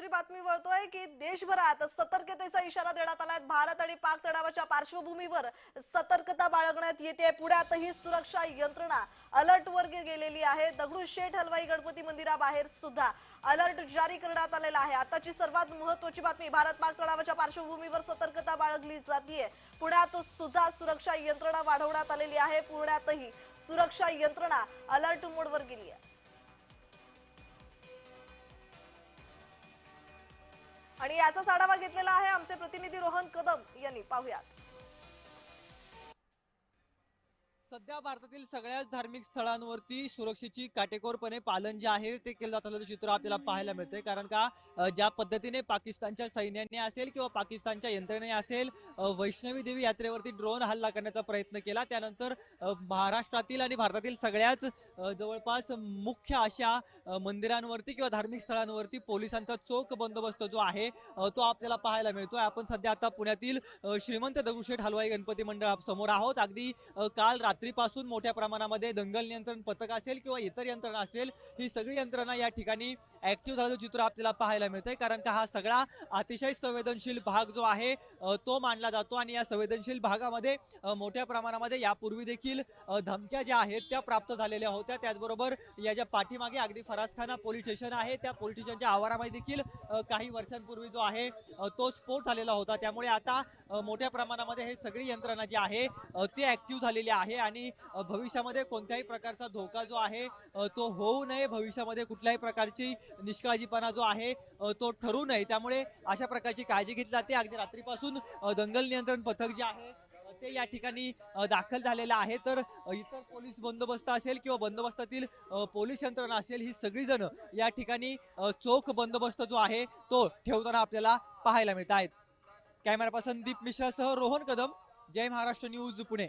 दुसरी बातमी वळतोय की देशभरात सतर्कतेचा इशारा देण्यात आलाय. भारत आणि पाक तणावाच्या पार्श्वभूमीवर सतर्कता बाळगण्यात येते. पुण्यातही सुरक्षा यंत्रणा अलर्ट वर गेलेली आहे. दगडूशेठ हलवाई गणपती मंदिराबाहेर सुद्धा अलर्ट जारी करण्यात आलेला आहे. आताची सर्वात महत्वाची बातमी भारत पाक तणावाच्या पार्श्वभूमीवर सतर्कता बाळगली जातीये. पुण्यात सुद्धा सुरक्षा यंत्रणा वाढवण्यात आलेली आहे. पुण्यातही सुरक्षा यंत्रणा अलर्ट मोडवर गेली आहे आणि याचा साढावा घेतलेला आहे आमचे प्रतिनिधी रोहन कदम यांनी. पाहुयात. सध्या भारतातील सगळ्याच धार्मिक स्थळांवरती सुरक्षेची काटेकोरपणे पालन जे आहे ते केलं जात असल्याचं चित्र आपल्याला पाहायला मिळते कारण का ज्या पद्धतीने पाकिस्तानच्या सैन्याने असेल किंवा पाकिस्तानच्या यंत्रणेने असेल वैष्णवी देवी यात्रेवरती ड्रोन हल्ला करण्याचा प्रयत्न केला. त्यानंतर महाराष्ट्रातील आणि भारतातील सगळ्याच जवळपास मुख्य अशा मंदिरांवरती किंवा धार्मिक स्थळांवरती पोलिसांचा चोख बंदोबस्त जो आहे तो आपल्याला पाहायला मिळतोय. आपण सध्या आता पुण्यातील श्रीमंत दगडूशेठ हलवाई गणपती मंडळ समोर आहोत. अगदी काल रात्री रात्रीपासून मोठ्या प्रमाणामध्ये दंगल नियंत्रण पथक असेल किंवा इतर यंत्रणा असेल ही सगळी यंत्रणा या ठिकाणी ऍक्टिव्ह झाल्याचं चित्र आपल्याला पाहायला मिळतंय. कारण का हा सगळा अतिशय संवेदनशील भाग जो आहे तो मानला जातो आणि या संवेदनशील भागामध्ये मोठ्या प्रमाणामध्ये यापूर्वी देखील धमक्या ज्या आहेत त्या प्राप्त झालेल्या होत्या. त्याचबरोबर या ज्या पाठीमागे अगदी फरासखाना पोलीस स्टेशन आहे त्या पोलीस स्टेशनच्या आवारामध्ये देखील काही वर्षांपूर्वी जो आहे तो स्फोट झालेला होता. त्यामुळे आता मोठ्या प्रमाणामध्ये हे सगळी यंत्रणा जी आहे ती ऍक्टिव्ह झालेली आहे आणि भविष्यामध्ये कोणत्याही प्रकारचा धोका जो आहे तो होऊ नये. भविष्यामध्ये कुठल्याही प्रकारची निष्काळजीपणा जो आहे तो ठरू नये. त्यामुळे अशा प्रकारची काळजी घेतली जाते. अगदी रात्रीपासून दंगल नियंत्रण पथक जे आहे ते या ठिकाणी दाखल झालेलं आहे. तर इतर पोलीस बंदोबस्त असेल किंवा बंदोबस्तातील पोलीस यंत्रणा असेल ही सगळीजण या ठिकाणी चोख बंदोबस्त जो आहे तो ठेवताना आपल्याला पाहायला मिळत आहेत कॅमेरा पर्सन दीप मिश्रासह रोहन कदम. जय महाराष्ट्र न्यूज पुणे.